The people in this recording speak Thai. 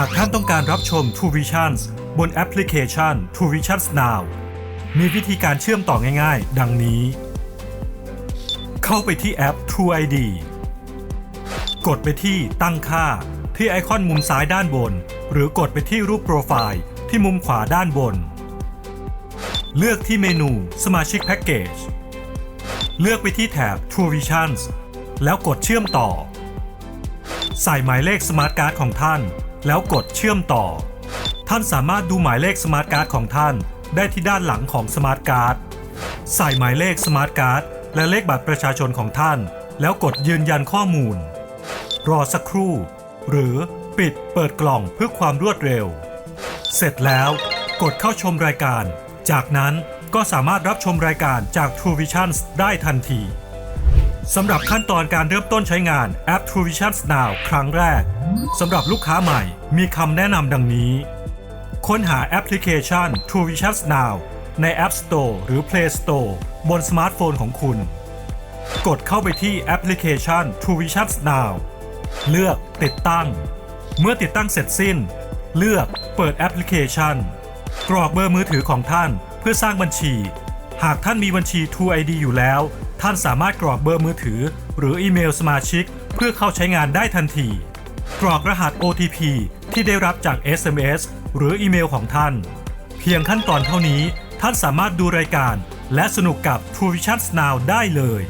หากท่านต้องการรับชม True Visions บนแอปพลิเคชัน True Visions Now มีวิธีการเชื่อมต่อง่ายๆ ดังนี้ เข้าไปที่แอป True ID กดไปที่ตั้งค่าที่ไอคอนมุมซ้ายด้านบน หรือกดไปที่รูปโปรไฟล์ที่มุมขวาด้านบน เลือกที่เมนูสมาชิกแพ็กเกจเลือกไปที่แถบ True Visions แล้วกดเชื่อมต่อ ใส่หมายเลขสมาร์ทการ์ดของท่าน แล้วกดเชื่อมต่อ ท่านสามารถดูหมายเลขสมาร์ทการ์ดของท่าน ได้ที่ด้านหลังของสมาร์ทการ์ดใส่หมายเลขสมาร์ทการ์ดและเลขบัตรประชาชนของท่าน แล้วกดยืนยันข้อมูล รอสักครู่ หรือปิดเปิดกล่องเพื่อความรวดเร็ว เสร็จแล้วกดเข้าชมรายการ จากนั้นก็สามารถรับชมรายการจาก True Visions ได้ทันที สำหรับขั้นตอนการเริ่มต้นใช้งานแอป True Vision Now ครั้งแรก สำหรับลูกค้าใหม่มีคำแนะนำดังนี้ ค้นหาแอปพลิเคชัน True Vision Now ใน App Store หรือ Play Store บนสมาร์ทโฟนของคุณ กดเข้าไปที่แอปพลิเคชัน True Vision Now เลือกติดตั้ง เมื่อติดตั้งเสร็จสิ้น เลือกเปิดแอปพลิเคชัน กรอกเบอร์มือถือของท่านเพื่อสร้างบัญชี หากท่านมีบัญชี True ID อยู่แล้ว ท่านสามารถกรอกเบอร์มือถือ หรืออีเมลสมาชิก เพื่อเข้าใช้งานได้ทันที กรอกรหัส OTP ที่ได้รับจาก SMS หรืออีเมลของท่าน เพียงขั้นตอนเท่านี้ท่านสามารถดูรายการ และสนุกกับ True Vision Now ได้เลย